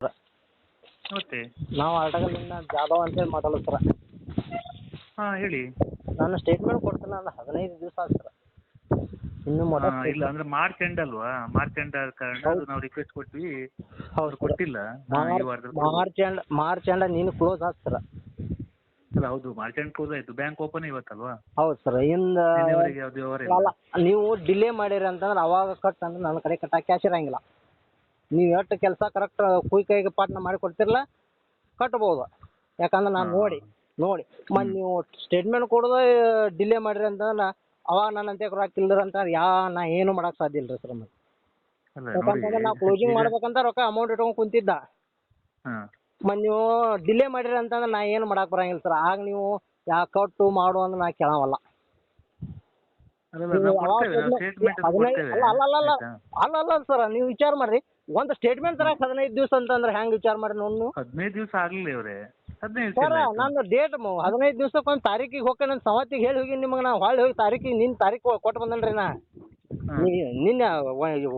ನಮಸ್ತೆ ನಾವು ಆಟಗಳಿಂದ ಜಾಧವ್ ಅಂತೇಳಿ ಮಾತಾಡೋದು ಸರ. ಹಾಂ ಹೇಳಿ. ನಾನು ಸ್ಟೇಟ್ಮೆಂಟ್ ಕೊಡ್ತೀನಿ ನಾನು ಹದಿನೈದು ದಿವಸ ಆಯ್ತು ಸರ್. ಇನ್ನು ಹಾ, ಮೊದಲು ಇಲ್ಲ ಅಂದ್ರೆ ಮಾರ್ಚ್ ಎಂಡ್ ಅಲ್ವಾ? ಮಾರ್ಚ್ ಎಂಡ್ ಆದ ಕಾರಣ ಅದು ನಾವು ರಿಕ್ವೆಸ್ಟ್ ಕೊಟ್ವಿ. ಅವ್ರು ಕೊಟ್ಟಿಲ್ಲ. ಹಾ, ಈ ವಾರದಲ್ಲಿ ಕೊಡ್ಬೋದು. ಮಾರ್ಚ್ ಎಂಡ್ ಮಾರ್ಚ್ ಎಂಡ್ ನೀನು ಕ್ಲೋಸ್ ಆಯ್ತು ಸರ್. ಅಲ್ಲ ಹೌದು ಮಾರ್ಚ್ ಎಂಡ್ ಕ್ಲೋಸ್ ಆಯ್ತು. ಬ್ಯಾಂಕ್ ಓಪನ್ ಇವತ್ತಲ್ವಾ? ಹೌದು ಸರ್ ಇಂದ ನಿನ್ನೆವರೆಗೆ ಯಾವ್ದು ವ್ಯವಹಾರ ಇಲ್ಲ? ಅಲ್ಲ ನೀವು ಡಿಲೇ ಮಾಡಿರಿ ಅಂತಂದ್ರೆ ಅವಾಗ ಕಟ್ ಅಂದ್ರೆ ನನ್ನ ಕಡೆ ಕಟ್ಟಾಕ ಕ್ಯಾಶ್ ಇರಂಗಿಲ್ಲ ನೀವು ಎಷ್ಟು ಕೆಲಸ ಕರೆಕ್ಟ್ ಕುಯ್ಕೈಗೆ ಪಾಟ್ನ ಮಾಡಿ ಕೊಡ್ತಿರಲ್ಲ ಕಟ್ಬೋದು ಯಾಕಂದ್ರೆ ನಾನು ನೋಡಿ ನೋಡಿ ಮತ್ತು ನೀವು ಸ್ಟೇಟ್ಮೆಂಟ್ ಕೊಡೋದು ಡಿಲೇ ಮಾಡಿರಿ ಅಂತಂದ್ರೆ ಅವಾಗ ನನ್ನ ಅಂತ ರೊಕ್ಕ ಇಲ್ದ್ರ ಅಂತ ಯಾ ನಾ ಏನು ಮಾಡಕ್ ಸಾಧ್ಯ ಇಲ್ಲ ರೀ ಸರ್ ಮತ್ತೆ ಯಾಕಂತಂದ್ರೆ ನಾವು ಕ್ಲೋಸಿಂಗ್ ಮಾಡ್ಬೇಕಂತ ರೊಕ್ಕ ಅಮೌಂಟ್ ಇಟ್ಕೊಂಡು ಕುಂತಿದ್ದ ಮತ್ ನೀವು ಡಿಲೇ ಮಾಡಿರಿ ಅಂತಂದ್ರೆ ನಾ ಏನು ಮಾಡಕ್ ಬರಂಗಿಲ್ಲ ಸರ್ ಆಗ ನೀವು ಯಾ ಕಟ್ಟು ಮಾಡು ಅಂದ್ರೆ ನಾ ಕೇಳವಲ್ಲ ಅಲ್ಲ, ಅಲ್ಲ, ಅಲ್ಲ. ಅಲ್ಲ ಅಲ್ಲ ಸರ್ ನೀವು ವಿಚಾರ ಮಾಡ್ರಿ ಒಂದು ಸ್ಟೇಟ್ಮೆಂಟ್ ತರ ಹದಿನೈದು ದಿವಸ ಅಂತಂದ್ರೆ ಹೆಂಗ್ ವಿಚಾರ ಮಾಡಿ ನೋಡ್ನು? ಹದಿನೈದು ದಿವಸ ಆಗ್ಲಿಲ್ಲ ಇವ್ರೆ. ಹದಿನೈದು ಸರ್ ಡೇಟ್ ಹದಿನೈದು ದಿವಸಕ್ಕ ಒಂದ್ ತಾರೀಕಿಗೆ ಹೋಗಿ ನನ್ನ ಸವತ್ತಿಗೆ ಹೇಳಿ ಹೋಗಿ ನಿಮಗೆ ನಾ ಹೊಳ್ಳಿ ಹೋಗಿ ತಾರೀಕಿಗೆ ನಿನ್ನ ತಾರೀಕು ಕೊಟ್ಟು ಬಂದನ್ರಿ ನಾ. ನಿನ್ನ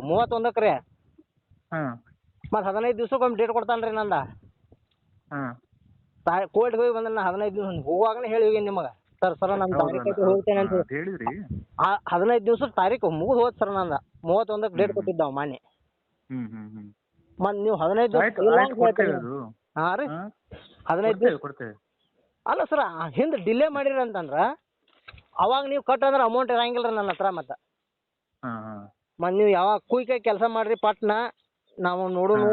ಮೂವತ್ತೊಂದಕ್ಕೆ ರೀ. ಹಾ. ಮತ್ತು ಹದಿನೈದು ದಿವ್ಸಕ್ಕೆ ಒಂದು ಡೇಟ್ ಕೊಡ್ತಾನ್ರಿ ನಂದ. ಹಾ. ಕೋರ್ಟ್ ಹೋಗಿ ಬಂದ್ರೆ ನಾ ಹದಿನೈದು ದಿವಸ ಹೋಗುವಾಗನೇ ಹೇಳಿ ಹೋಗಿ ನಿಮಗೆ. ಸರ್ ಸರ್ ನನ್ನ ತಾರೀಕು ಹೋಗ್ತೇನೆ ಅಂತ ಹೇಳಿದ್ರಿ. ಆ ಹದಿನೈದು ದಿವಸ ತಾರೀಕು ಮುಗಿದು ಹೋದ್ ಸರ್ ನಂದ. ಮೂವತ್ತೊಂದಕ್ಕೆ ಡೇಟ್ ಕೊಟ್ಟಿದ್ದಾವ್ ಮಾನ್ಯ. ಹ್ಮ್ ಹ್ಮ್ ಹ್ಮ್. ಮತ್ತು ನೀವು ಹದಿನೈದು ದಿವಸ ಆಯ್ತು ಇಲ್ಲ ಆಯ್ತು ಅಂತ ಹೇಳ್ತೀರಿ ಅದು. ಹಾಂ ರೀ. ಹಾ? ಹದಿನೈದು ಕೊಡ್ತೇವೆ ದಿವಸ ಕೊಡ್ತೇವೆ. ಅಲ್ಲ ಸರ್ ಹಿಂದೆ ಡಿಲೇ ಮಾಡಿರಿ ಅಂತಂದ್ರ ಅವಾಗ ನೀವು ಕಟ್ ಅಂದ್ರೆ ಅಮೌಂಟ್ ಇರಂಗಿಲ್ಲ ರೀ ನನ್ನ ಹತ್ರ ಮತ್ತೆ. ಹಾ ಹಾ. ಮತ್ತು ನೀವು ಯಾವಾಗ ಕುಯ್ಕಾಗಿ ಕೆಲಸ ಮಾಡ್ರಿ ಪಟ್ನ ನಾವು ನೋಡುನು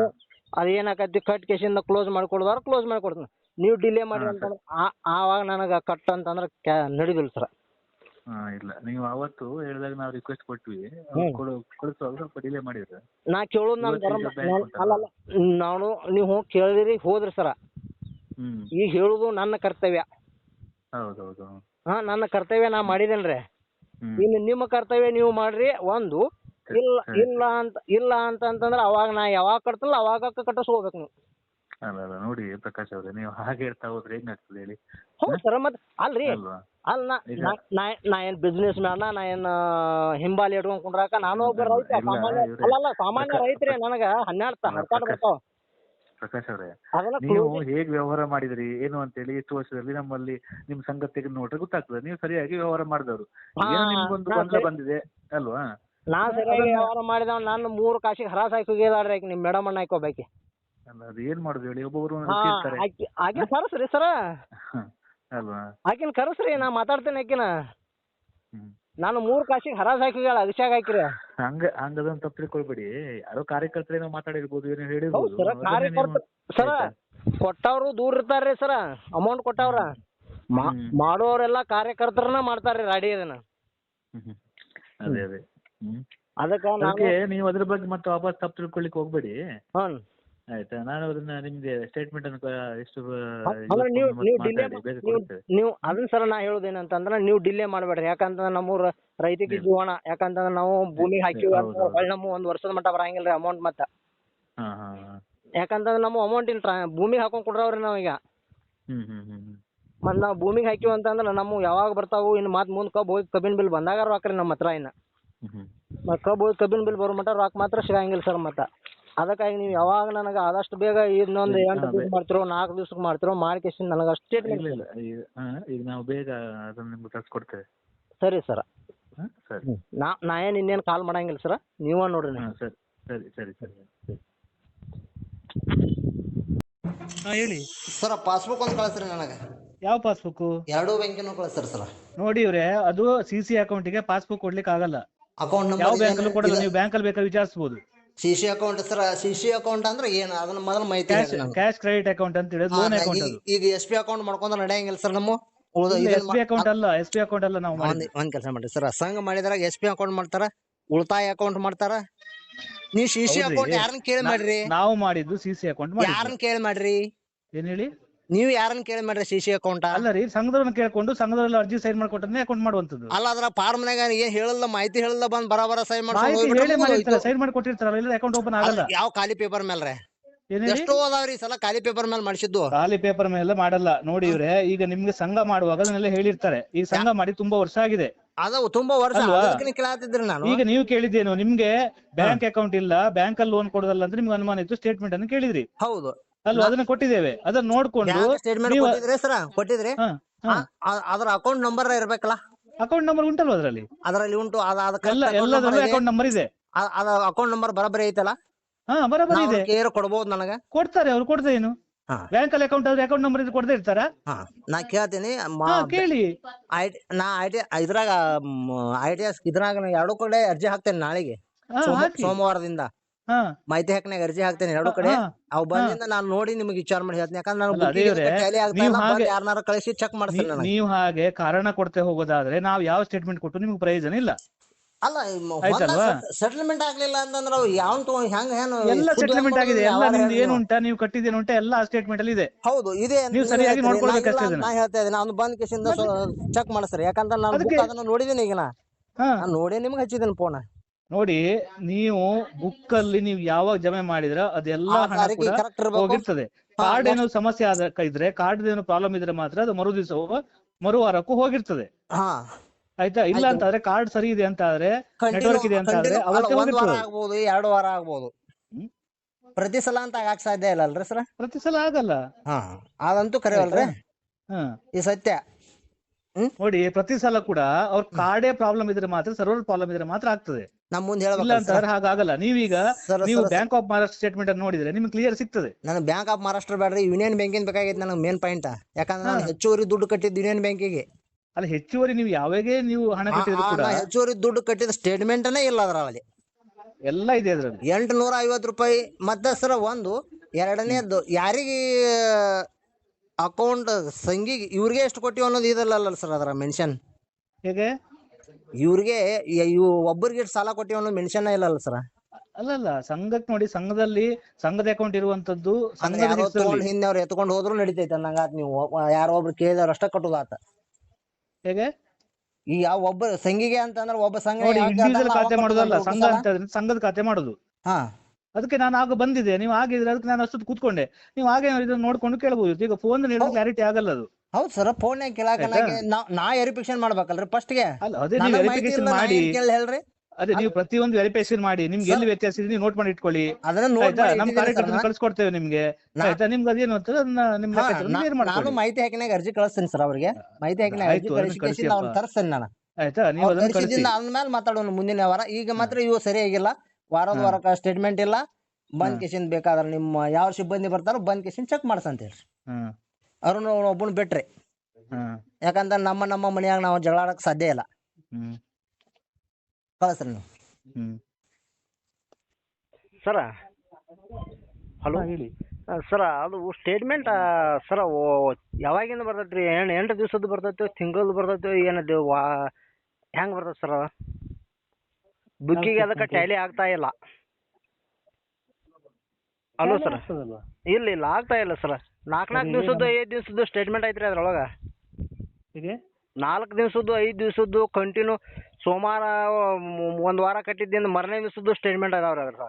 ಏನಾಕೈತಿ ಕಟ್ ಕೇಸಿಂದ ಕ್ಲೋಸ್ ಮಾಡಿಕೊಡ್ದಾರ ಕ್ಲೋಸ್ ಮಾಡ್ಕೊಡ್ತೀನಿ. ನೀವು ಡಿಲೇ ಮಾಡಿರಿ ಹಾ, ಅಂತಂದ್ರೆ ಆ- ಆವಾಗ ನನಗೆ ಕಟ್ ಅಂತಂದ್ರೆ ಕ್ಯಾ ನಡಿದಿಲ್ಲ ಸರ್ ಹಾ ಇಲ್ಲ. ನೀವು ಅವತ್ತು ಹೇಳಿದಾಗ ನಾವು ರಿಕ್ವೆಸ್ಟ್ ಕೊಟ್ವಿ. ಕೊಡು ಕೊಡಿಸುವಾಗ ಸ್ವಲ್ಪ ಡಿಲೇ ಮಾಡಿದ್ರು. ನಾ ಕೇಳೋದು ನಾನು ಇವತ್ತು ಈಗ ನಾನ್- ಅಲ್ಲ ಅಲ್ಲ ನಾನು ನೀವು ಕೇಳಿದಿರಿ ಹೋದ್ರಿ ಸರ. ಹ್ಮ್. ಈಗ ಹೇಳೋದು ನನ್ನ ಕರ್ತವ್ಯ. ಹೌದೌದು. ಹಾ ನನ್ನ ಕರ್ತವ್ಯ ನಾ ಮಾಡಿದೇನ್ರಿ. ಹ್ಮ್. ಇನ್ನು ನಿಮ್ಮ ಕರ್ತವ್ಯ ನೀವು ಮಾಡ್ರಿ ಒಂದು ಇಲ್ಲ. ಇಲ್ಲ ಅಂತ ಇಲ್ಲ ಅಂತ ಅಂತಂದ್ರೆ ಅವಾಗ ನಾ ಯಾವಾಗ ಕಟ್ತಲ್ಲ ಅವಾಗ ಕಟ್ಟಿಸ್ಕೋಬೇಕು ನೀವು. ಅಲ್ಲ ಅಲ್ಲ ನೋಡಿ ಪ್ರಕಾಶ್ ಅವರೇ ನೀವು ಹಾಗೆ ಹೇಳ್ತಾ ಹೋದ್ರೆ ಹೆಂಗಾಗ್ತದೆ ಹೇಳಿ? ಹೌದು ಸರ್ ಮತ್ತೆ ಅಲ್ರಿ. ಅಲ್ವಾ? ಅಲ್ಲ ನಾ ಈಗ- ನಾ- ನಾ ನಾ ಏನು ಬಿಸ್ನೆಸ್ ಮ್ಯಾನ ನಾ ಏನ್ ಹಿಂಬಾಲಿ ಇಟ್ಕೊಂಡ್ ಕುಂಡ್ರಾಕ ನಾನು ಒಬ್ಬ ಇಲ್ಲ, ರೈತ ಇಲ್ಲ, ಸಾಮಾನ್ಯ ಇವ್ರೆ- ಅಲ್ಲ ಅಲ್ಲ ಸಾಮಾನ್ಯ ಪ್ರಕ- ರೈತ್ರಿ ನನಗ ಹನ್ನೆರಡು ಅಲ್ಲ, ಬರ್ತಾವ. ಪ್ರಕಾಶ್ ಅವರೇ ಅದನ್ನ ನೀವು ಹೇಗ್ ಹೇಗೆ ವ್ಯವಹಾರ ಮಾಡಿದ್ರಿ ಏನು ಅಂತ ಹೇಳಿ ಎಷ್ಟು ವರ್ಷದಲ್ಲಿ ನಮ್ಮಲ್ಲಿ ನಿಮ್ ಸಂಗತಿ ನೋಡ್ರಿ ಗೊತ್ತಾಗ್ತದೆ. ನೀವು ಸರಿಯಾಗಿ ವ್ಯವಹಾರ ಮಾಡಿದವರು. ಹಾ, ಏನೋ ನಿಮ್ಗೊಂದು ನಾ ಗೊಂದಲ ಸರಿ- ಬಂದಿದೆ ಅಲ್ವಾ? ನಾ ಸರಿಯಾಗಿ ವ್ಯವಹಾರ ಮಾಡಿದವ ನಾನು ಮೂರು ಕಾಸಿಗೆ ಹರಾಸ್ ಹಾಕಿ ಹೋಗಿದಾಳ್ರಿ ಆಕಿ ನಿಮ್ಮ ಮೇಡಮ್ ಅಣ್ಣ ಹಾಕೋಬೇಕಿ. ಅಲ್ಲ ಅದು ಏನ್ ಮಾಡುದು ಹೇಳಿ? ಒಬ್ಬೊಬ್ರು ಒಂದೊಂದು ಹಾ ರೀತಿ ಇರ್ತಾರೆ ಆಕಿ ಆಕಿನ ಕರೆಸ್ರಿ ಸರ. ಅಲ್ವಾ? ಆಕಿನ ಕರೆಸ್ರಿ ನಾ ಮಾತಾಡ್ತೇನೆ ಆಕಿನ. ಹ್ಮ್. ನಾನು ಮೂರು ಕಾಸಿಗೆ ಹರಾಜ್ ಹಾಕಿ ಹೋಗ್ಯಾಳ ಅಗಸ್ಯಾಗ ಹಾಕಿರಿ ಹಂಗ ಹಂಗದನ್ನ ತಪ್ಪು ತಿಳ್ಕೊಳ್ಬೇಡಿ. ಯಾರೋ ಕಾರ್ಯಕರ್ತರೇನೋ ಮಾತಾಡಿರ್ಬೋದು ಏನೋ ಹೌದು ಹೇಳಿರ್ಬೋದು ಸರ ಅದನ್ನೇ ಕಾರ್ಯಕರ್ತ ನೀವು- ಸರ? ಕೊಟ್ಟವ್ರು ದೂರ ಇರ್ತಾರ್ರಿ ಸರ. ಅಮೌಂಟ್ ಕೊಟ್ಟವ್ರ. ಮಾ- ಹ್ಮ್. ಮಾಡೋರೆಲ್ಲ ಕಾರ್ಯಕರ್ತರನ್ನ ಮಾಡ್ತಾರ್ರಿ ರಾಡಿ ಅದನ್ನ. ಹ್ಮ್ ಹ್ಮ್. ಅದೇ ಅದೇ. ಹ್ಮ್. ಅದಕ್ಕೆ ನಾನು ಅದಕ್ಕೆ ನೀವು ಅದ್ರ ಬಗ್ಗೆ ಮತ್ತೆ ವಾಪಸ್ ತಪ್ಪು ತಿಳ್ಕೊಳ್ಳಿಕ್ ಹೋಗ್ಬೇಡಿ. ಹ್ಞೂ ಆಯ್ತಾ? ನಾನು ಅದನ್ನ ನಿಮ್ಗೆ ಸ್ಟೇಟ್ಮೆಂಟ್ ಅನ್ನು ಕ- ಎಷ್ಟು ನೀವು ಇವತ್ತು ನೀವು ಮಾತಾಡಿ, ಡಿಲೇ ಬೇಗ ನೀವು ಕೊಡ್ತೇವೆ. ನೀವು ಅದನ್ನ ಸರ ನಾ ಹೇಳೋದೇನಂತಂದ್ರೆ ನೀವು ಡಿಲೇ ಮಾಡಬೇಡ್ರಿ. ಯಾಕಂತಂದ್ರೆ ನಮ್ಮೂರ ರೈತಕ್ಕೆ ಇಲ್ಲ. ಜೀವನ ಯಾಕಂತಂದ್ರೆ ನಾವು ಭೂಮಿ ಹಾಕಿವಿ ಹೌದು, ಹೌದು. ಹೊಳ್ಳಿ ನಮ್ಮ ಒಂದು ವರ್ಷದ ಮಟ್ಟ ಬರಂಗಿಲ್ಲ ರೀ ಅಮೌಂಟ್ ಮತ್ತ. ಹಾ ಹಾ ಹಾ. ಯಾಕಂತಂದ್ರೆ ನಮ್ಮ ಅಮೌಂಟ್ ಇನ್ ಭೂಮಿ ಹಾಕೊಂಡ್ ಹಾಕೊಂಡು ಕೊಡ್ರವ್ರಿ ನಾವೀಗ ಹ್ಮ್ ಹ್ಮ್ ಹ್ಮ್ ಹ್ಮ್. ಮತ್ತು ನಾವು ಭೂಮಿಗೆ ಹಾಕಿವಿ ಅಂತಂದ್ರೆ ನಮ್ಮ ಯಾವಾಗ ಬರ್ತಾವು ಇನ್ನು ಮತ್ತೆ ಮುಂದ್ ಕಬ್ಬು ಹೋಗಿ ಕಬ್ಬಿನ ಬಿಲ್ ಬಂದಾಗ ರೊಕ್ಕ ರೀ ನಮ್ಮ ಹತ್ರ ಇನ್ನು. ಹ್ಮ್ ಹ್ಮ್. ಮತ್ತು ಕಬ್ಬು ಹೋಗಿ ಕಬ್ಬಿನ ಬಿಲ್ ಬರೋ ಮಟ್ಟ ರೊಕ್ಕ ಮಾತ್ರ ಸಿಗಂಗಿಲ್ಲ ಸರ್ ಮತ್ತೆ. ಅದಕ್ಕಾಗಿ ನೀವು ಯಾವಾಗ ನನಗೆ ಆದಷ್ಟು ಬೇಗ ಇನ್ನೊಂದು ಎಂಟು ದಿವಸ ಮಾಡ್ತಿರೋ ನಾಲ್ಕು ದಿವ್ಸಕ್ಕೆ ಮಾಡ್ತಿರೋ ಮಾಡ್ಕೇಸಿ ನನಗೆ ಅಷ್ಟೇ ಇಲ್ಲ ಇಲ್ಲ ಈಗ ನಾವು ಬೇಗ ಅದನ್ನ ನಿಮ್ಗೆ ತರಿಸ್ಕೊಡ್ತೇವೆ. ಸರಿ ಸರ್. ಹಾ ಸರಿ. ನಾ ನಾ ಏನು ಇನ್ನೇನು ಕಾಲ್ ಮಾಡಂಗಿಲ್ಲ ಸರ್. ನೀವ ನೋಡ್ರಿ ಹಾ ಸರಿ ಸರಿ ಸರಿ ಸರಿ ಸರಿ. ಹಾ ಹೇಳಿ. ಸರ್ ಪಾಸ್ಬುಕ್ ಒಂದು ಕಳಿಸ್ರಿ ನನಗೆ. ಯಾವ ಪಾಸ್ಬುಕ್ ಎರಡೂ ಬ್ಯಾಂಕಿನೂ ಕಳಿಸ್ರಿ ಸರ್. ನೋಡಿ ಇವ್ರೆ ಅದು ಸಿ ಸಿ ಅಕೌಂಟಿಗೆ ಪಾಸ್ಬುಕ್ ಕೊಡ್ಲಿಕ್ಕೆ ಆಗಲ್ಲ ಅಕೌಂಟ್ ಯಾವ ನಂಬರ್ ಬ್ಯಾಂಕಲ್ಲೂ ಕೊಡಲ್ಲ ನೀವು ಬ್ಯಾಂಕಲ್ಲಿ ಬೇಕಾದ್ರೆ ವಿಚಾರಿಸಬಹುದು C C account sir CC C account ಅಂದ್ರೆ ಏನು? ಅದನ್ನ ಮೊದಲು ಮಾಹಿತಿ ಕ್ಯಾಶ್ ಕ್ಯಾಶ್ ಕ್ರೆಡಿಟ್ ಅಕೌಂಟ್ ಅಂತ ಹೇಳಿ ಲೋನ್ ಅಕೌಂಟ್ ಈಗ ಅದು. ಈಗ ಎಸ್ ಪಿ ಅಕೌಂಟ್ ಮಾಡ್ಕೊಂಡ್ರೆ ನಡೆಯಂಗಿಲ್ಲ ಸರ್ ನಮ್ಮ ಎಸ್ ಬಿ ಅಕೌಂಟ್ ಅಲ್ಲ ಎಸ್ ಬಿ ಅಕೌಂಟ್ ಅಲ್ಲ ನಾವು ಒಂದ್ ಕೆಲಸ ಮಾಡ್ರಿ ಸರ್. ಸಂಘ ಮಾಡಿದ್ರಾಗ ಎಸ್ ಪಿ ಅಕೌಂಟ್ ಮಾಡ್ತಾರ ಉಳಿತಾಯ ಅಕೌಂಟ್ ಮಾಡ್ತಾರ? ನೀವು ಸಿಸಿ ಸಿ ಅಕೌಂಟ್ ಯಾರನ್ನ ಕೇಳಿ ಮಾಡ್ರಿ. ನಾವು ಮಾಡಿದ್ದು ಸಿಸಿ ಸಿ ಅಕೌಂಟ್ ಮಾಡಿದ್ದು. ಯಾರನ್ನ ಕೇಳಿ ಮಾಡ್ರಿ? ಏನ್ ಹೇಳಿ? ನೀವು ಯಾರನ್ನ ಕೇಳಿ ಮಾಡ್ರಿ ಸಿ ಸಿ ಅಕೌಂಟ್ ಅಲ್ಲ ರೀ ಸಂಘದವ್ರನ್ನ ಕೇಳ್ಕೊಂಡು ಸಂಘದಲ್ಲಿ ಅರ್ಜಿ ಸೈನ್ ಮಾಡ್ಕೊಟ್ಟೆ ಅಕೌಂಟ್ ಮಾಡುವಂತದ್ದು ಅಲ್ಲ ಅದ್ರ ಫಾರ್ಮ್ನಾಗ ಏನ್ ಹೇಳಲ್ಲ ಮಾಹಿತಿ ಹೇಳಲ್ಲ ಬಂದ್ ಬರಬರ ಸೈನ್ ಮಾಡ್ಕೊಂಡು ಸೈನ್ ಇಲ್ಲ ಅಕೌಂಟ್ ಓಪನ್ ಆಗಲ್ಲ. ಯಾವ ಖಾಲಿ ಪೇಪರ್ ಮೇಲ್ರೆ? ಎಷ್ಟೋ ಅದಾವ್ರಿ ಸಲ ಖಾಲಿ ಪೇಪರ್ ಮೇಲೆ ಮಾಡಿಸಿದ್ದು. ಖಾಲಿ ಪೇಪರ್ ಮೇಲೆ ಮಾಡಲ್ಲ. ನೋಡಿ ಇವ್ರೆ ಈಗ ನಿಮ್ಗೆ ಸಂಘ ಮಾಡುವಾಗ ಅದನ್ನೆಲ್ಲ ಹೇಳಿರ್ತಾರೆ. ಈ ಸಂಘ ಮಾಡಿ ತುಂಬಾ ವರ್ಷ ಆಗಿದೆ. ಅದು ತುಂಬಾ ವರ್ಷ ಕೇಳತ್ತಿದ್ರಿ ನಾನು. ಈಗ ನೀವು ಕೇಳಿದ್ದೇನು ನಿಮ್ಗೆ ಬ್ಯಾಂಕ್ ಅಕೌಂಟ್ ಇಲ್ಲ ಬ್ಯಾಂಕ್ ಅಲ್ಲಿ ಲೋನ್ ಕೊಡೋದಲ್ಲ ಅಂತ ನಿಮ್ಗೆ ಅನುಮಾನ ಇತ್ತು ಸ್ಟೇಟ್ಮೆಂಟ್ ಅನ್ನು ಕೇಳಿದ್ರಿ. ಹೌದು. ಅಲ್ವಾ ಅದನ್ನ ಕೊಟ್ಟಿದ್ದೇವೆ. ಅದನ್ನ ನೋಡ್ಕೊಂಡು ಸ್ಟೇಟ್ಮೆಂಟ್ ನೀವು- ಕೊಟ್ಟಿದ್ರಿ ಸರ್? ಕೊಟ್ಟಿದ್ರಿ? ಹಾ ಹಾ. ಆ- ಆ- ಅದ್ರ ಅಕೌಂಟ್ ನಂಬರ್ ಇರ್ಬೇಕಲ್ಲ? ಅಕೌಂಟ್ ನಂಬರ್ ಉಂಟಲ್ವಾ ಅದರಲ್ಲಿ? ಅದರಲ್ಲಿ ಉಂಟು. ಅದ ಅದ ಎಲ್ಲ ಎಲ್ಲದರಲ್ಲೂ ಅಕೌಂಟ್ ನಂಬರ್ ಇದೆ. ಅಕೌಂಟ್ ನಂಬರ್ ಬರಬರಿ ಐತಲ್ಲ? ಹಾ ಬರಬರಿ ಇದೆ. ಕೇರ್ ಕೊಡ್ಬೋದು ನನಗ. ಕೊಡ್ತಾರೆ ಅವ್ರು ಕೊಡ್ತಾರೆ ಏನು? ಹಾ. ಬ್ಯಾಂಕ್ ಅಲ್ಲಿ ಅಕೌಂಟ್ ಆದ್ರೆ ಅಕೌಂಟ್ ನಂಬರ್ ಕೊಡದೇ ಇರ್ತಾರ? ಹಾ ನಾ ಕೇಳ್ತೀನಿ. ಹಾ ಕೇಳಿ. ಐ ನಾ ಐ ಟಿ ಇದ್ರಾಗ ಐ ಟಿ ಎಸ್ ಇದ್ರಾಗ ನಾ ಎರಡು ಕಡೆ ಅರ್ಜಿ ಹಾಕ್ತೇನೆ ನಾಳೆಗೆ. ಹಾ ಸೋಮ- ಹಾಕಿ. ಸೋಮವಾರದಿಂದ. ಮಾಹಿತಿ ಹಾಕ್ನಾಗ ಅರ್ಜಿ ಹಾಕ್ತೇನೆ ಎರಡು ಕಡೆ. ಅವ್ ಬಂದಿಂದ ನಾನು ನೋಡಿ ನಿಮಗೆ ವಿಚಾರ ಮಾಡಿ ಹೇಳ್ತೀನಿ. ಯಾಕಂದ್ರೆ ನಾನು ಅಲ್ಲ, ಆಗ್ತಾ ನೀವು ಇಲ್ಲ. ಹಾಗೆ- ಯಾರನ್ನಾರು ಕಳಿಸಿ ಚೆಕ್ ಮಾಡ್ತೀನಿ ನೀ- ನೀವು ಹಾಗೆ ಕಾರಣ ಕೊಡ್ತೇ ಹೋಗೋದಾದ್ರೆ ನಾವ್ ಯಾವ ಸ್ಟೇಟ್ಮೆಂಟ್ ಕೊಟ್ಟು ನಿಮ್ಗೆ ಪ್ರಯೋಜನ ಇಲ್ಲ. ಅಲ್ಲ ಆಯ್ತಲ್ವಾ? ಸೆಟಲ್ಮೆಂಟ್ ಆಗ್ಲಿಲ್ಲ ಅಂತಂದ್ರೆ ಅವ್ ಯಾವನ್ ತಗೊ ಹೆಂಗ್ ಏನು ಎಲ್ಲ ಖುದ್ದು ಸೆಟ್ಲ್ಮೆಂಟ್ ಆಗಿದೆ. ಎಲ್ಲ ಮಾಡೋದು ನಿಮ್ದು ಏನು ಉಂಟ? ನೀವು ಕಟ್ಟಿದ್ದೇನು ಉಂಟ? ಎಲ್ಲ ಸ್ಟೇಟ್ಮೆಂಟ್ ಅಲ್ಲಿ ಇದೆ. ಹೌದು ಇದೆ ಅಂತ ನೀವು ಸರಿಯಾಗಿ ಹೇಳ್ತೀರಿ. ನಾ ನೋಡ್ಕೊಳ್ಬೇಕಷ್ಟೇ ಇಲ್ಲ ಅಂತ ನಾ ಹೇಳ್ತಾ ಇದ್ದೀನಿ. ಅವ್ನು ಬಂದ್ ಕೇಸಿಂದ ಚೆಕ್ ಮಾಡಿಸ್ರಿ ಯಾಕಂದ್ರೆ ನಾನು ಅದಕ್ಕೆ- ಅದನ್ನ ನೋಡಿದೀನಿ ಈಗ ನಾ. ಹಾ. ನಾನ್ ನೋಡಿ ನಿಮ್ಗೆ ಹಚ್ಚಿದ್ದೀನಿ ಫೋನ್ ನೋಡಿ ನೀವು ಬುಕ್ ಅಲ್ಲಿ ನೀವು ಯಾವಾಗ ಜಮೆ ಮಾಡಿದ್ರ ಅದೆಲ್ಲ ಹಣ ಕೂಡ ಹೋಗಿರ್ತದೆ. ಕಾರ್ಡ್ ಏನೋ ಸಮಸ್ಯೆ ಆದ ಇದ್ರೆ ಕಾರ್ಡ್ ಏನೋ ಪ್ರಾಬ್ಲಮ್ ಇದ್ರೆ ಮಾತ್ರ ಅದು ಮರು ದಿವಸ ಮರು ವಾರಕ್ಕೂ ಹೋಗಿರ್ತದೆ ಆಯ್ತಾ? ಇಲ್ಲ ಆಯ್ತು. ಅಂತ ಆದ್ರೆ ಕಾರ್ಡ್ ಸರಿ ಇದೆ ಅಂತ ಆದ್ರೆ ನೆಟ್ವರ್ಕ್ ಇದೆ ಅಂತ ಆದ್ರೆ ಆಗ್ಬೋದು ಎರಡು ವಾರ ಆಗ್ಬೋದು. ಪ್ರತಿ ಸಲ ಅಂತ ಆಗಕ್ ಸಾಧ್ಯ ಇಲ್ಲ ಅಲ್ರಿ ಸರ್? ಪ್ರತಿ ಸಲ ಆಗಲ್ಲ. ಹಾ ಅದಂತೂ ಹ. ಈ ಸತ್ಯ. ನೋಡಿ ಪ್ರತಿ ಸಲ ಕೂಡ ಅವ್ರ ಕಾರ್ಡೇ ಪ್ರಾಬ್ಲಮ್ ಇದ್ರೆ ಮಾತ್ರ ಸರ್ವರ್ ಪ್ರಾಬ್ಲಮ್ ಇದ್ರೆ ಮಾತ್ರ ಆಗ್ತದೆ. ನಮ್ ಮುಂದೆ ಇಲ್ಲ ಅಂತ ಹಾಗಾಗಲ್ಲ. ನೀವೀಗ ಸರ್ ನೀವು ಬ್ಯಾಂಕ್ ಆಫ್ ಮಹಾರಾಷ್ಟ್ರ ಸ್ಟೇಟ್ಮೆಂಟ್ ಅನ್ನು ನೋಡಿದ್ರೆ ನಿಮ್ಗೆ ಕ್ಲಿಯರ್ ಸಿಗ್ತದೆ. ನನ್ನ ಬ್ಯಾಂಕ್ ಆಫ್ ಮಹಾರಾಷ್ಟ್ರ ಬೇಡ್ರಿ ಯೂನಿಯನ್ ಬ್ಯಾಂಕಿಂದ ಬೇಕಾಗೈತೆ ನನಗೆ ಮೇನ್ ಪಾಯಿಂಟ್ ಯಾಕಂದ್ರೆ ನಾನು ಹೆಚ್ಚುವರಿ ದುಡ್ಡು ಕಟ್ಟಿದ್ದು ಯೂನಿಯನ್ ಬ್ಯಾಂಕಿಗೆ ಅಲ್ಲ ಹೆಚ್ಚುವರಿ ನೀವು ಯಾವಾಗೇ ನೀವು ಹಣ ಕಟ್ಟಿದ್ರು ಕೂಡ ಹೆಚ್ಚುವರಿ ದುಡ್ಡು ಕಟ್ಟಿದ ಸ್ಟೇಟ್ಮೆಂಟ್ನೇ ಇಲ್ಲ ಅದರಲ್ಲಿ. ಎಲ್ಲ ಇದೆ ಅದ್ರಲ್ಲಿ. ಎಂಟು ನೂರ ಐವತ್ತು ರೂಪಾಯಿ ಮತ್ತೆ ಸರ ಒಂದು ಎರಡನೇದ್ದು ಯಾರಿಗೆ ಅಕೌಂಟ್ ಸಂಘಿಗೆ ಇವ್ರಿಗೆ ಎಷ್ಟು ಕೊಟ್ಟಿವಿ ಅನ್ನೋದು ಇದಲ್ಲ ಸರ್ ಅದರ ಮೆನ್ಷನ್ ಹೇಗೆ? ಇವ್ರಿಗೆ ಇವು ಒಬ್ಬರಿಗೆ ಸಾಲ ಕೊಟ್ಟಿವಿ ಮೆನ್ಷನ್ ಇಲ್ಲ ಇಲ್ಲಲ್ಲ ಸರ್ ಅಲ್ಲಲ್ಲ ಸಂಘಕ್ ನೋಡಿ ಸಂಘದಲ್ಲಿ ಸಂಘದ ಅಕೌಂಟ್ ಇರುವಂತದ್ದು ಅಂದ್ರೆ ಸಂಘದ ಯಾರೋ ಹೆಸರಲ್ಲಿ. ತಗೊಂಡ್ ಹಿಂದೆ ಅವ್ರು ಎತ್ಕೊಂಡು ಹೋದ್ರು ನಡೀತೈತೆ ನಂಗಾತ್ ನೀವು. ಯಾರೋ ಒಬ್ರು ಕೇಳಿದವ್ರು ಅಷ್ಟ ಕಟ್ಟುದಾತ ಹೇಗೆ? ಈ ಯಾವ ಒಬ್ಬ ಸಂಘಿಗೆ ಅಂತಂದ್ರೆ ಒಬ್ಬ ಸಂಘ ನೋಡಿ ಇಂಡಿವಿಜುವಲ್ ಖಾತೆ ಮಾಡೋದಲ್ಲ ಸಂಘ. ಅಂತ ಸಂಘದ ಖಾತೆ ಮಾಡೋದು. ಹಾ. ಅದಕ್ಕೆ ನಾನು ಆಗ ಬಂದಿದೆ ನೀವು ಆಗಿದ್ರೆ ಅದಕ್ಕೆ ನಾನು ಅಷ್ಟು ಕೂತ್ಕೊಂಡೆ. ನೀವು ಆಗೇ ಇದನ್ನ ನೋಡ್ಕೊಂಡು ಕೇಳಬಹುದು ಈಗ ಫೋನ್ ಕ್ಲಾರಿಟಿ ಆಗಲ್ಲ ಅದು. ಹೌದ್ ಸರ್ ಫೋನ್ ಕೇಳಾಕ ನಾ ವೆರಿಫಿಕೇಶನ್ ಮಾಡ್ಬೇಕಲ್ರಿ ಫಸ್ಟ್ಗೆ. ಅಲ್ಲ ಅದೇ ನೀವು ವೆರಿಫಿಕೇಶನ್ ಮಾಡಿ. ಹೇಳ್ರಿ? ಅದೇ ನೀವು ಪ್ರತಿಯೊಂದು ವೆರಿಫಿಕೇಶನ್ ಮಾಡಿ. ನಿಮ್ಗೆ ಎಲ್ಲಿ ವ್ಯತ್ಯಾಸ ಇದೆ ನೀವು ನೋಟ್ ಮಾಡಿ ಇಟ್ಕೊಳ್ಳಿ. ಆಯ್ತಾ? ನಮ್ಮ ನಾ. ಕಳ್ಸಿಕೊಡ್ತೇವೆ ನಿಮ್ಗೆ. ಆಯ್ತಾ? ನಿಮ್ಗೆ ಅದೇನು ಅಂತ ನಿಮ್ಮ ನಾನು ಮಾಹಿತಿ ಹಾಕಿನಾಗ ಅರ್ಜಿ ಕಳಿಸ್ತೇನೆ ಸರ್ ಅವ್ರಿಗೆ. ಮಾಹಿತಿ ಹಾಕಿನಾಗ ಅರ್ಜಿ ಅವ್ರನ್ನ ಅಪ್ಪ. ತರಿಸ್ತೇನೆ ನಾನು. ಆಯ್ತಾ? ನೀವು ಅದನ್ನ ಕಳಿಸಿ. ಆದ್ಮೇಲೆ ಮಾತಾಡೋಣ ಮುಂದಿನ ವಾರ. ಈಗ ಮಾತ್ರ ಇವು ಸರಿಯಾಗಿಲ್ಲ. ವಾರದ. ವಾರಕ್ಕೆ ಸ್ಟೇಟ್ಮೆಂಟ್ ಇಲ್ಲ. ಬಂದ್. ಕೇಸಿಂದ ಬೇಕಾದ್ರೆ ನಿಮ್ಮ ಯಾವ ಸಿಬ್ಬಂದಿ ಬರ್ತಾರೋ ಬಂದ್ ಕೇಸಿಂದ ಚೆಕ್ ಮಾಡ್ಸಂತ ಹೇಳ್ರಿ. ಅವ್ರನ್ನ ಒಬ್ಬನ ಬಿಟ್ರಿ. ಯಾಕಂದ್ರ ನಮ್ಮ ನಮ್ಮ ಮನೆಯಾಗ ನಾವು ಜಗಳ ಆಡಕ್ ಸಾಧ್ಯ ಇಲ್ಲ. ಹ್ಮ್. ಕಳಿಸ್ರಿ ನೀವು. ಹ್ಮ್. Sir hello? ಹೇಳಿ. ಸರ ಅದು ಸ್ಟೇಟ್ಮೆಂಟ್ ಸರ ಯಾವಾಗಿಂದ ಬರ್ತೈತ್ರಿ? ಏನು ಎಂಟು ಎಂಟು ದಿವ್ಸದ್ದು ಬರ್ತೈತೆ ತಿಂಗಳದ್ದು ಬರ್ತೈತೆ ಏನದು ವಾ ಹೆಂಗೆ ಬರ್ತೈತೆ ಸರ್? ಬುಕ್ಕಿಗೆ ಅದಕ್ಕೆ? ಟ್ಯಾಲಿ ಆಗ್ತಾ ಇಲ್ಲ. Hello sir? ಇಲ್ಲ ಇಲ್ಲ ಆಗ್ತಾ ಇಲ್ಲ ಸರ್. ನಾಲ್ಕು ನಾಲ್ಕು ದಿವಸದ್ದು ಐದು ದಿವ್ಸದ್ದು ಸ್ಟೇಟ್ಮೆಂಟ್ ಐತ್ರಿ ಅದ್ರೊಳಗ. ನಾಲ್ಕ್ ನಾಲ್ಕು ದಿವ್ಸದ್ದು ಐದು ದಿವಸದ್ದು ಕಂಟಿನ್ಯೂ ಸೋಮವಾರ ಒಂದು ವಾರ ಕಟ್ಟಿದ್ದಿಂದ ಮರನೇ ದಿವಸದ್ದು ಸ್ಟೇಟ್ಮೆಂಟ್ ಅದಾವ್ರಿ ಅದ್ರ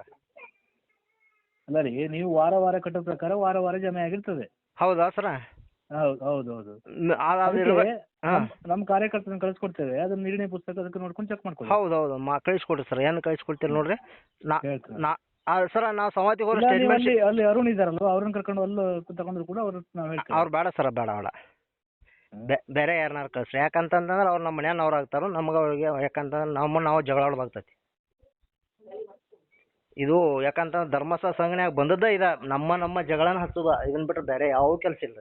ಅಲ್ಲ ರೀ ನೀವು ವಾರ ವಾರ ಕಟ್ಟೋ ಪ್ರಕಾರ ವಾರ ವಾರ ಜಮೆ ಆಗಿರ್ತದೆ. ಹೌದಾ ಸರ? ಹೌದು ಹೌದು ಹೌದು. ನಮ್ಮ ಕಾರ್ಯಕರ್ತನ ಕಳಿಸ್ಕೊಡ್ತೇವೆ. ಅದನ್ನ ನಿರ್ಣಯ ಪುಸ್ತಕ ಅದಕ್ಕೆ ನೋಡ್ಕೊಂಡು ಚೆಕ್ ಮಾಡ್ಕೊಳ್ಳಿ. ಹೌದು ಹೌದು. ಮಾ ಕಳಿಸ್ಕೊಡ್ರಿ ಸರ್. ಏನು ಕಳಿಸ್ಕೊಡ್ತೀರಿ ನೋಡ್ರಿ. ನಾ ಸರ್ ನಾವು ಸಮಾಜಕ್ಕೆ ಹೋದ್ರೆ ಇಲ್ಲ, ನೀವು ಸ್ಟೇಟ್ಮೆಂಟ್ ಅಲ್ಲಿ ಅಲ್ಲಿ ಅರುಣ್ ಇದಾರಲ್ವ ಅವ್ರನ್ನ ಕರ್ಕೊಂಡು ಅಲ್ಲಿ ತಗೊಂಡ್ರು ಕೂಡ ಅವ್ರ ನಾವು ಹೇಳ್ತೀವಿ. ಅವ್ರು ಬೇಡ ಸರ್ ಬೇಡ ಬೇಡ. ಬೆ- ಬೇರೆ ಯಾರನ್ನಾರು ಕಳಿಸ್ರಿ. ಯಾಕಂತಂದ್ರೆ ಅವ್ರು ನಮ್ಮ ಮನ್ಯಾನವ್ರು ಆಗ್ತಾರ ನಮ್ಗೆ ಅವ್ರಿಗೆ ಯಾಕಂತಂದ್ರೆ ನಮ್ಮ ನಾವು ಜಗಳ ಆಡ್ಬೇಕಾಗ್ತೈತಿ ಇದು ಯಾಕಂತಂದ್ರೆ ಧರ್ಮಸ್ಥಳ ಸಂಘನ್ಯಾಗ ಬಂದದ್ದ ಇದ. ನಮ್ಮ ನಮ್ಮ ಜಗಳನ ಹಚ್ಚೋದ. ಇದನ್ನ ಬಿಟ್ರೆ ಬೇರೆ ಯಾವ ಕೆಲಸ ಇಲ್ಲ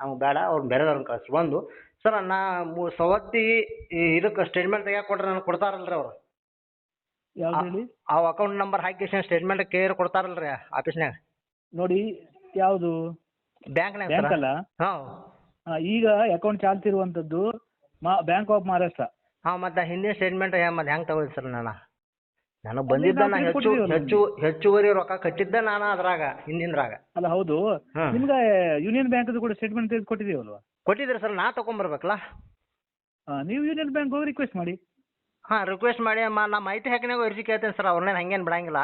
ನಮ್ಗೆ ಬೇಡ ಅವ್ರು ಬೇರೆದವ್ರನ್ನ ಕಳ್ಸಿ. ಬಂದು ಸರ್ ನಾ ಮು- ಸವತ್ತಿ ಈ ಇದಕ್ಕೆ ಸ್ಟೇಟ್ಮೆಂಟ್ ತೆಗಿಯಾಕ ಕೊಟ್ರೆ ನನಗೆ ಕೊಡ್ತಾರಲ್ರಿ ಅವ್ರು. ಯಾವ್ದು ಹೇಳಿ ಆ ಅಕೌಂಟ್ ನಂಬರ್ ಹಾಕಿ ಸ್ಟೇಟ್ಮೆಂಟ್ ಕೇರ್ ಕೊಡ್ತಾರಲ್ರಿ ಆಫೀಸ್ನ್ಯಾಗ ನೋಡಿ ಯಾವುದು? ಬ್ಯಾಂಕ್ನ್ಯಾಗ ಬ್ಯಾಂಕ್ ಅಲ್ಲ ಹಾಂ. ಈಗ ಅಕೌಂಟ್ ಚಾಲ್ತಿರುವಂತದ್ದು ಬ್ಯಾಂಕ್ ಆಫ್ ಮಹಾರಾಷ್ಟ್ರ ಹಾ ಮತ್ತೆ ಹಿಂದಿನ ಸ್ಟೇಟ್ಮೆಂಟ್ ಮತ್ತೆ ಹೆಂಗೆ ತಗೊಳ್ಳಿ ಸರ್ ನಾನು? ನನಗೆ ಅಲ್ಲಿ ಬಂದಿದ್ದ ನಾವು ನಾ ಹೆಚ್ಚು ಹೆಚ್ಚುವರಿ ರೊಕ್ಕ ಕಟ್ಟಿದ್ದ ನಾನು ಅದ್ರಾಗ ಹಿಂದಿಂದ್ರಾಗ. ಅಲ್ಲ ಹೌದು. ನಿಮ್ಗ ನಿಮ್ಗೆ ಯೂನಿಯನ್ ಬ್ಯಾಂಕ್ ಕೂಡ ಸ್ಟೇಟ್ಮೆಂಟ್ ತೆಗೆದು ಕೊಟ್ಟಿದೀವಲ್ವಾ? ಕೊಟ್ಟಿದ್ರಿ ಸರ್ ನಾ ತೊಗೊಂಬರ್ಬೇಕಲ್ಲ? ನೀವು ಯೂನಿಯನ್ ಬ್ಯಾಂಕ್ ಹೋಗಿ ರಿಕ್ವೆಸ್ಟ್ ಮಾಡಿ. ಹಾಂ ರಿಕ್ವೆಸ್ಟ್ ಮಾಡಿ ಅಮ್ಮ ನಾ ಮಾಹಿತಿ ಹಾಕಿನಾಗ ಅರ್ಜಿ ಕೇಳ್ತೇನೆ ಸರ್ ಅವ್ರನ್ನೇನು ಹಂಗೇನು ಬಿಡಂಗಿಲ್ಲ.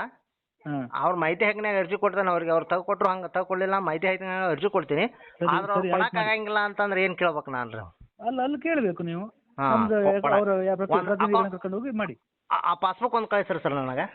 ಹಾ ಅವ್ರ ಮಾಹಿತಿ ಹಾಕಿನಾಗ ಅರ್ಜಿ ಕೊಡ್ತಾನೆ ಅವ್ರಿಗೆ ಅವ್ರು ತಗೊ ಕೊಟ್ರು ಹಂಗೆ ತಗೊಳ್ಳಿಲ್ಲ ಮಾಹಿತಿ ಹಾಕಿನಾಗ ಅರ್ಜಿ ಕೊಡ್ತೀನಿ. ಆದ್ರೆ ಅವ್ರು. ಆಗಂಗಿಲ್ಲ ಅಂತಂದ್ರೆ ಏನು ಕೇಳ್ಬೇಕು ನಾನು ರೀ ಅಲ್ಲ ಅಲ್ಲಿ ಕೇಳಬೇಕು ನೀವು. ಹಾಂ ನಮ್ದು ಕೊಡ- ಅವ್ರ ಪ್ರತಿನಿಧಿಗಳನ್ನ ಕರ್ಕೊಂಡು ಹೋಗಿ ಮಾಡಿ. ಆ ಪಾಸ್ಬುಕ್ ಒಂದ್ ಕಳಿಸ್ರಿ ಸರ್ ನನಗೆ.